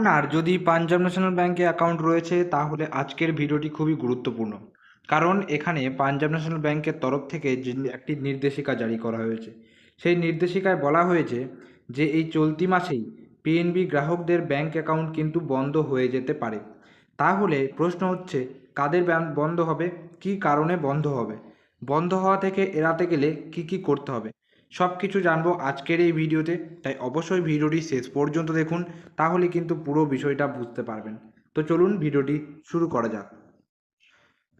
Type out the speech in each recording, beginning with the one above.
আপনার যদি পাঞ্জাব ন্যাশনাল ব্যাঙ্কে অ্যাকাউন্ট রয়েছে, তাহলে আজকের ভিডিওটি খুবই গুরুত্বপূর্ণ। কারণ এখানে পাঞ্জাব ন্যাশনাল ব্যাঙ্কের তরফ থেকে একটি নির্দেশিকা জারি করা হয়েছে, সেই নির্দেশিকায় বলা হয়েছে যে এই চলতি মাসেই পিএনবি গ্রাহকদের ব্যাঙ্ক অ্যাকাউন্ট কিন্তু বন্ধ হয়ে যেতে পারে। তাহলে প্রশ্ন হচ্ছে, কাদের বন্ধ হবে? কী কারণে বন্ধ হবে? বন্ধ হওয়া থেকে এড়াতে গেলে কি কি করতে হবে? সব কিছু জানব আজকের এই ভিডিওতে। তাই অবশ্যই ভিডিওটি শেষ পর্যন্ত দেখুন, তাহলে কিন্তু পুরো বিষয়টা বুঝতে পারবেন। তো চলুন ভিডিওটি শুরু করা যাক।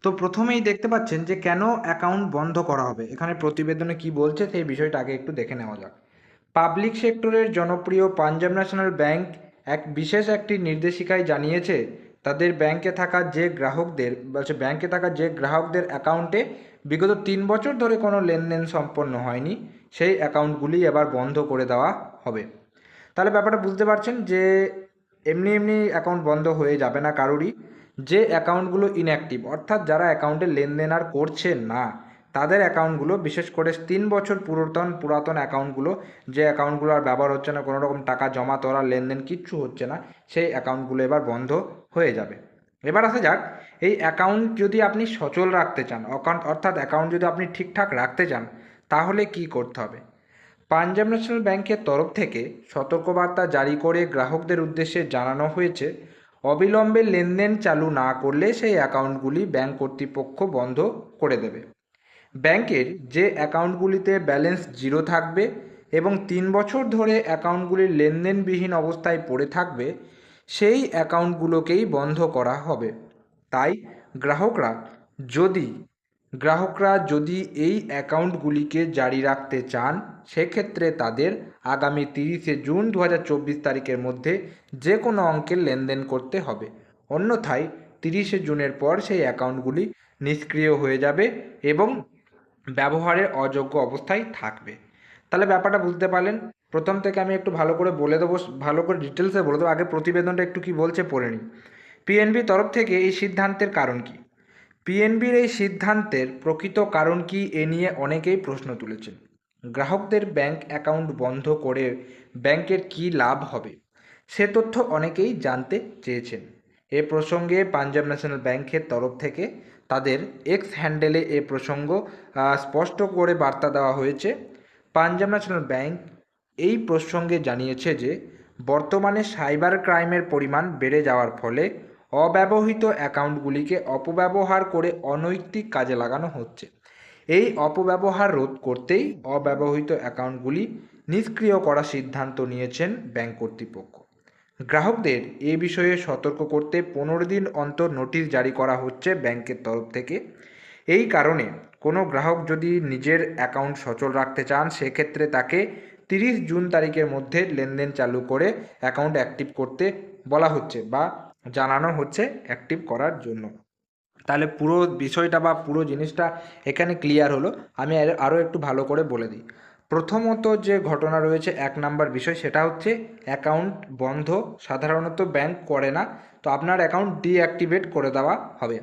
তো প্রথমেই দেখতে পাচ্ছেন যে কেন অ্যাকাউন্ট বন্ধ করা হবে? এখানে প্রতিবেদনে কি বলছে সেই বিষয়টা আগে একটু দেখে নেওয়া যাক। পাবলিক সেক্টরের জনপ্রিয় পাঞ্জাব ন্যাশনাল ব্যাংক এক বিশেষ একটি নির্দেশিকায় জানিয়েছে, তাদের ব্যাংকে থাকা যে গ্রাহকদের, বলছে ব্যাংকে থাকা যে গ্রাহকদের অ্যাকাউন্টে বিগত তিন বছর ধরে কোনো লেনদেন সম্পন্ন হয়নি। সেই অ্যাকাউন্টগুলি এবার বন্ধ করে দেওয়া হবে। তাহলে ব্যাপারটা বুঝতে পারছেন যে এমনি এমনি অ্যাকাউন্ট বন্ধ হয়ে যাবে না কারোরই। যে অ্যাকাউন্টগুলো ইনঅ্যাক্টিভ অর্থাৎ যারা অ্যাকাউন্টে লেনদেন আর করছে না, তাদের অ্যাকাউন্টগুলো বিশেষ করে তিন বছর পুরাতন পুরাতন অ্যাকাউন্টগুলো, যে অ্যাকাউন্টগুলো আর ব্যবহার হচ্ছে না কোনো রকম টাকা জমা তোলা লেনদেন কিচ্ছু হচ্ছে না, সেই অ্যাকাউন্টগুলো এবার বন্ধ হয়ে যাবে। এবার আসা যাক, এই অ্যাকাউন্ট যদি আপনি সচল রাখতে চান অর্থাৎ অ্যাকাউন্ট যদি আপনি ঠিকঠাক রাখতে চান তাহলে কি করতে হবে? পাঞ্জাব ন্যাশনাল ব্যাংকের তরফ থেকে সতর্কবার্তা জারি করে গ্রাহকদের উদ্দেশ্যে জানানো হয়েছে, অবিলম্বে লেনদেন চালু না করলে সেই অ্যাকাউন্টগুলি ব্যাংক কর্তৃপক্ষ বন্ধ করে দেবে। ব্যাংকের যে অ্যাকাউন্টগুলিতে ব্যালেন্স জিরো থাকবে এবং তিন বছর ধরে অ্যাকাউন্টগুলি লেনদেনবিহীন অবস্থায় পড়ে থাকবে, সেই অ্যাকাউন্টগুলোকেই বন্ধ করা হবে। তাই গ্রাহকরা যদি গ্রাহকরা যদি এই অ্যাকাউন্টগুলিকে জারি রাখতে চান, সেক্ষেত্রে তাদের আগামী তিরিশে জুন দু হাজার চব্বিশ তারিখের মধ্যে যে কোনো অঙ্কের লেনদেন করতে হবে। অন্যথায় তিরিশে জুনের পর সেই অ্যাকাউন্টগুলি নিষ্ক্রিয় হয়ে যাবে এবং ব্যবহারের অযোগ্য অবস্থায় থাকবে। তাহলে ব্যাপারটা বুঝতে পারলেন? প্রথম থেকে আমি একটু ভালো করে বলে দেবো, ভালো করে ডিটেলসে বলে দেবো। আগে প্রতিবেদনটা একটু কি বলছে পড়ে নিই। পিএনবি তরফ থেকে এই সিদ্ধান্তের কারণ কি? পিএনবির এই সিদ্ধান্তের প্রকৃত কারণ কি এ নিয়ে অনেকেই প্রশ্ন তুলেছেন। গ্রাহকদের ব্যাংক অ্যাকাউন্ট বন্ধ করে ব্যাংকের কি লাভ হবে, সে তথ্য অনেকেই জানতে চেয়েছেন। এ প্রসঙ্গে পাঞ্জাব ন্যাশনাল ব্যাংকের তরফ থেকে তাদের এক্স হ্যান্ডেলে এ প্রসঙ্গ স্পষ্ট করে বার্তা দেওয়া হয়েছে। পাঞ্জাব ন্যাশনাল ব্যাংক এই প্রসঙ্গে জানিয়েছে যে, বর্তমানে সাইবার ক্রাইমের পরিমাণ বেড়ে যাওয়ার ফলে অব্যবহৃত অ্যাকাউন্টগুলিকে অপব্যবহার করে অনৈতিক কাজে লাগানো হচ্ছে। এই অপব্যবহার রোধ করতেই অব্যবহৃত অ্যাকাউন্টগুলি নিষ্ক্রিয় করার সিদ্ধান্ত নিয়েছেন ব্যাংক কর্তৃপক্ষ। গ্রাহকদের এ বিষয়ে সতর্ক করতে পনেরো দিন অন্তর নোটিশ জারি করা হচ্ছে ব্যাংকের তরফ থেকে। এই কারণে কোনো গ্রাহক যদি নিজের অ্যাকাউন্ট সচল রাখতে চান, সেক্ষেত্রে তাকে তিরিশ জুন তারিখের মধ্যে লেনদেন চালু করে অ্যাকাউন্ট অ্যাক্টিভ করতে বলা হচ্ছে বা জানানো হচ্ছে অ্যাক্টিভ করার জন্য। তাহলে পুরো বিষয়টা বা পুরো জিনিসটা এখানে ক্লিয়ার হলো। আমি আর- আরও একটু ভালো করে বলে দিই। প্রথমত যে ঘটনা রয়েছে এক নাম্বার বিষয়, সেটা হচ্ছে অ্যাকাউন্ট বন্ধ। সাধারণত ব্যাংক করে না। তো আপনার অ্যাকাউন্ট ডিঅ্যাক্টিভেট করে দেওয়া হবে।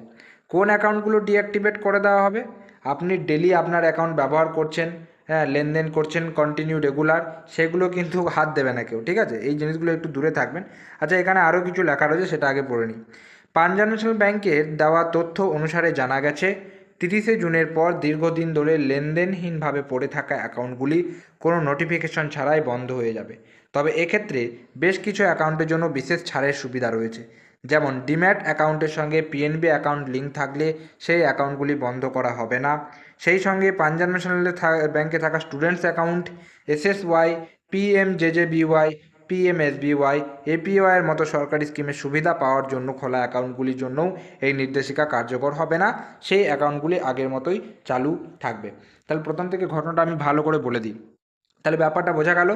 কোন অ্যাকাউন্টগুলো ডিঅ্যাক্টিভেট করে দেওয়া হবে? আপনি ডেলি আপনার অ্যাকাউন্ট ব্যবহার করছেন। হ্যাঁ লেনদেন করছেন কন্টিনিউ রেগুলার সেগুলো কিন্তু হাত দেবে না কেউ, ঠিক আছে? এই জিনিসগুলো একটু দূরে থাকবেন। আচ্ছা এখানে আরও কিছু লেখা রয়েছে, সেটা আগে পড়ে নিই। পাঞ্জাব ন্যাশনাল ব্যাংকের দেওয়া তথ্য অনুসারে জানা গেছে, তিরিশে জুনের পর দীর্ঘদিন ধরে লেনদেনহীনভাবে পড়ে থাকা অ্যাকাউন্টগুলি কোনো নোটিফিকেশন ছাড়াই বন্ধ হয়ে যাবে। তবে এক্ষেত্রে বেশ কিছু অ্যাকাউন্টের জন্য বিশেষ ছাড়ের সুবিধা রয়েছে। যেমন ডিম্যাট অ্যাকাউন্টের সঙ্গে পিএনবি অ্যাকাউন্ট লিঙ্ক থাকলে সেই অ্যাকাউন্টগুলি বন্ধ করা হবে না। সেই সঙ্গে পাঞ্জাব ন্যাশনাল ব্যাংকে থাকা students account SSY PMJJBY PMSBY এপিওয়াইয়ের মতো সরকারি স্কিমের সুবিধা পাওয়ার জন্য খোলা অ্যাকাউন্টগুলির জন্যও এই নির্দেশিকা কার্যকর হবে না। সেই অ্যাকাউন্টগুলি আগের মতোই চালু থাকবে। তাহলে প্রথম থেকে ঘটনাটা আমি ভালো করে বলে দিই। তাহলে ব্যাপারটা বোঝা গেল,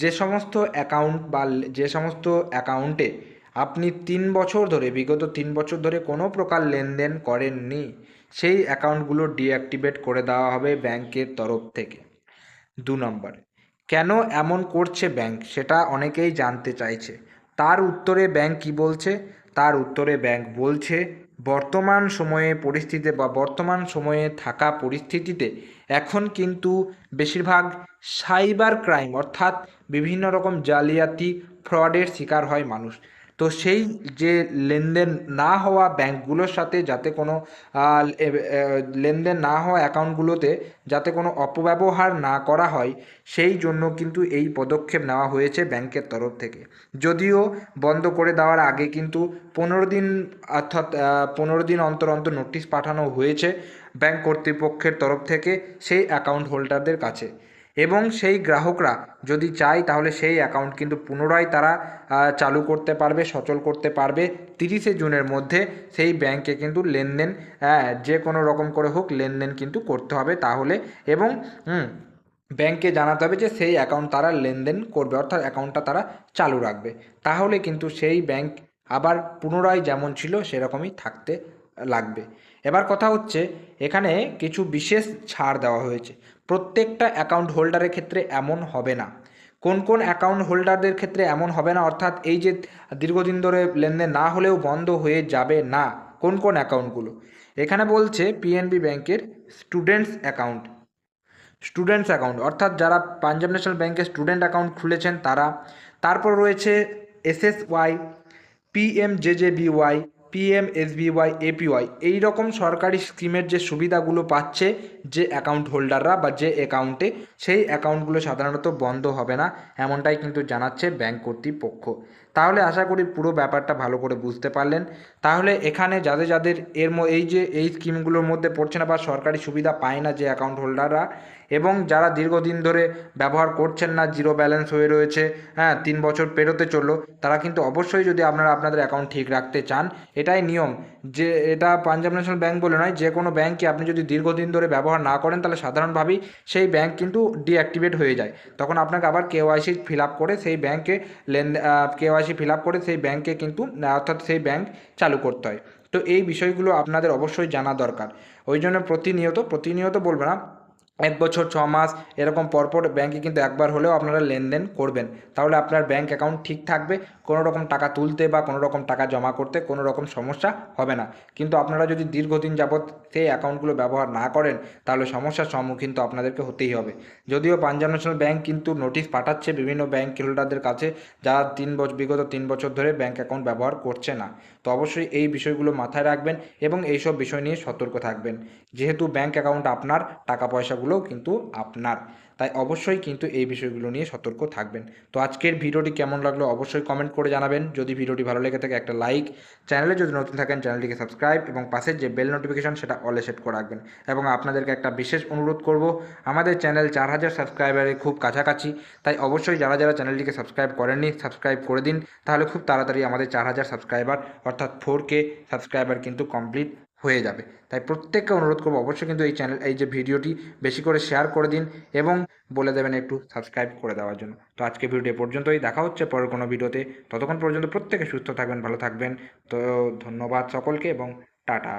যে সমস্ত অ্যাকাউন্ট বা যে সমস্ত অ্যাকাউন্টে আপনি তিন বছর ধরে, বিগত তিন বছর ধরে কোনো প্রকার লেনদেন করেননি, সেই অ্যাকাউন্টগুলো ডিঅ্যাক্টিভেট করে দেওয়া হবে ব্যাংকের তরফ থেকে। দু নম্বর, কেন এমন করছে ব্যাংক সেটা অনেকেই জানতে চাইছে। তার উত্তরে ব্যাংক কি বলছে? তার উত্তরে ব্যাংক বলছে, বর্তমান সময়ে পরিস্থিতিতে বা বর্তমান সময়ে থাকা পরিস্থিতিতে এখন কিন্তু বেশিরভাগ সাইবার ক্রাইম অর্থাৎ বিভিন্ন রকম জালিয়াতি, ফ্রডের শিকার হয় মানুষ। তো সেই যে লেনদেন না হওয়া ব্যাংকগুলোর সাথে যাতে কোনো লেনদেন না হওয়া অ্যাকাউন্টগুলোতে যাতে কোনো অপব্যবহার না করা হয়, সেই জন্য কিন্তু এই পদক্ষেপ নেওয়া হয়েছে ব্যাংকের তরফ থেকে। যদিও বন্ধ করে দেওয়ার আগে কিন্তু পনেরো দিন, অর্থাৎ পনেরো দিন অন্তর অন্তর নোটিশ পাঠানো হয়েছে ব্যাংক কর্তৃপক্ষের তরফ থেকে সেই অ্যাকাউন্ট হোল্ডারদের কাছে। এবং সেই গ্রাহকরা যদি চায়, তাহলে সেই অ্যাকাউন্ট কিন্তু পুনরায় তারা চালু করতে পারবে, সচল করতে পারবে। তিরিশে জুনের মধ্যে সেই ব্যাংকে কিন্তু লেনদেন যে কোনো রকম করে হোক লেনদেন কিন্তু করতে হবে তাহলে। এবং ব্যাংকে জানাতে হবে যে সেই অ্যাকাউন্ট তারা লেনদেন করবে, অর্থাৎ অ্যাকাউন্টটা তারা চালু রাখবে। তাহলে কিন্তু সেই ব্যাংক আবার পুনরায় যেমন ছিল, সেরকমই থাকতে লাগবে। এবার কথা হচ্ছে, এখানে কিছু বিশেষ ছাড় দেওয়া হয়েছে। প্রত্যেকটা অ্যাকাউন্ট হোল্ডারের ক্ষেত্রে এমন হবে না। কোন কোন অ্যাকাউন্ট হোল্ডারদের ক্ষেত্রে এমন হবে না? অর্থাৎ এই যে দীর্ঘদিন ধরে লেনদেন না হলেও বন্ধ হয়ে যাবে না, কোন কোন অ্যাকাউন্টগুলো এখানে বলছে পিএনবি ব্যাংকের স্টুডেন্টস অ্যাকাউন্ট স্টুডেন্টস অ্যাকাউন্ট অর্থাৎ যারা পাঞ্জাব ন্যাশনাল ব্যাংকে স্টুডেন্ট অ্যাকাউন্ট খুলেছেন তারা। তারপর রয়েছে এসএসওয়াই পিএমজেজেবিওয়াই পিএমএসবিওয়াই এপিওয়াই এই রকম সরকারি স্কিমের যে সুবিধাগুলো পাচ্ছে যে অ্যাকাউন্ট হোল্ডাররা বা যে অ্যাকাউন্টে সেই অ্যাকাউন্টগুলো সাধারণত বন্ধ হবে না, এমনটাই কিন্তু জানাচ্ছে ব্যাংক কর্তৃপক্ষ। তাহলে আশা করি পুরো ব্যাপারটা ভালো করে বুঝতে পারলেন। তাহলে এখানে যাদের যাদের এর এই যে, এই স্কিমগুলোর মধ্যে পড়ছে না বা সরকারি সুবিধা পায় না যে অ্যাকাউন্ট হোল্ডাররা এবং যারা দীর্ঘদিন ধরে ব্যবহার করছেন না জিরো ব্যালেন্স হয়ে রয়েছে হ্যাঁ তিন বছর পেরোতে চলল, তারা কিন্তু অবশ্যই যদি আপনারা আপনাদের অ্যাকাউন্ট ঠিক রাখতে চান, এটাই নিয়ম। যে, এটা পাঞ্জাব ন্যাশনাল ব্যাংক বলে নয়, যে কোনো ব্যাংকে আপনি যদি দীর্ঘদিন ধরে ব্যবহার না করেন, তাহলে সাধারণভাবেই সেই ব্যাংক কিন্তু ডিঅ্যাক্টিভেট হয়ে যায়। তখন আপনাকে আবার কেওয়াইসি ফিল আপ করে সেই ব্যাংকে লেন কেওয়াইসি ফিল করে সেই ব্যাংকে কিন্তু অর্থাৎ সেই ব্যাংক চালু করতে হয়। তো এই বিষয়গুলো আপনাদের অবশ্যই জানা দরকার। ওই জন্য প্রতিনিয়ত প্রতিনিয়ত বলব না এক বছর, ছ মাস এরকম পরপর ব্যাংকে কিন্তু একবার হলেও আপনারা লেনদেন করবেন। তাহলে আপনার ব্যাংক অ্যাকাউন্ট ঠিক থাকবে কোনো রকম টাকা তুলতে বা কোনো রকম টাকা জমা করতে কোনো রকম সমস্যা হবে না। কিন্তু আপনারা যদি দীর্ঘদিন যাবৎ সেই অ্যাকাউন্টগুলো ব্যবহার না করেন, তাহলে সমস্যার সম্মুখীন তো আপনাদেরকে হতেই হবে। যদিও পাঞ্জাব ন্যাশনাল ব্যাংক কিন্তু নোটিশ পাঠাচ্ছে বিভিন্ন ব্যাংক হোল্ডারদের কাছে, যারা তিন বছর বিগত তিন বছর ধরে ব্যাংক অ্যাকাউন্ট ব্যবহার করছে না। তো অবশ্যই এই বিষয়গুলো মাথায় রাখবেন এবং এইসব বিষয় নিয়ে সতর্ক থাকবেন। যেহেতু ব্যাংক অ্যাকাউন্ট আপনার টাকা পয়সাগুলোও কিন্তু আপনার। তাই অবশ্যই কিন্তু এই বিষয়গুলো নিয়ে সতর্ক থাকবেন। তো আজকের ভিডিওটি কেমন লাগল অবশ্যই কমেন্ট করে জানাবেন। যদি ভিডিওটি ভালো লেগে থাকে একটা লাইক চ্যানেলে যদি নতুন থাকেন চ্যানেলটিকে সাবস্ক্রাইব এবং পাশের যে বেল নোটিফিকেশন সেটা অলে সেট করে রাখবেন। এবং আপনাদেরকে একটা বিশেষ অনুরোধ করব, আমাদের চ্যানেল চার হাজার সাবস্ক্রাইবারের খুব কাছাকাছি, তাই অবশ্যই যারা যারা চ্যানেলটিকে সাবস্ক্রাইব করেননি সাবস্ক্রাইব করে দিন। তাহলে খুব তাড়াতাড়ি আমাদের চার হাজার সাবস্ক্রাইবার অর্থাৎ ফোর কে সাবস্ক্রাইবার কিন্তু কমপ্লিট হয়ে যাবে। তাই প্রত্যেককে অনুরোধ করব অবশ্যই কিন্তু এই চ্যানেল এই যে ভিডিওটি বেশি করে শেয়ার করে দিন এবং বলে দেবেন একটু সাবস্ক্রাইব করে দেওয়ার জন্য। তো আজকে ভিডিও পর্যন্তই। দেখা হচ্ছে পরের কোনো ভিডিওতে। ততক্ষণ পর্যন্ত প্রত্যেকে সুস্থ থাকবেন, ভালো থাকবেন। তো ধন্যবাদ সকলকে এবং টাটা।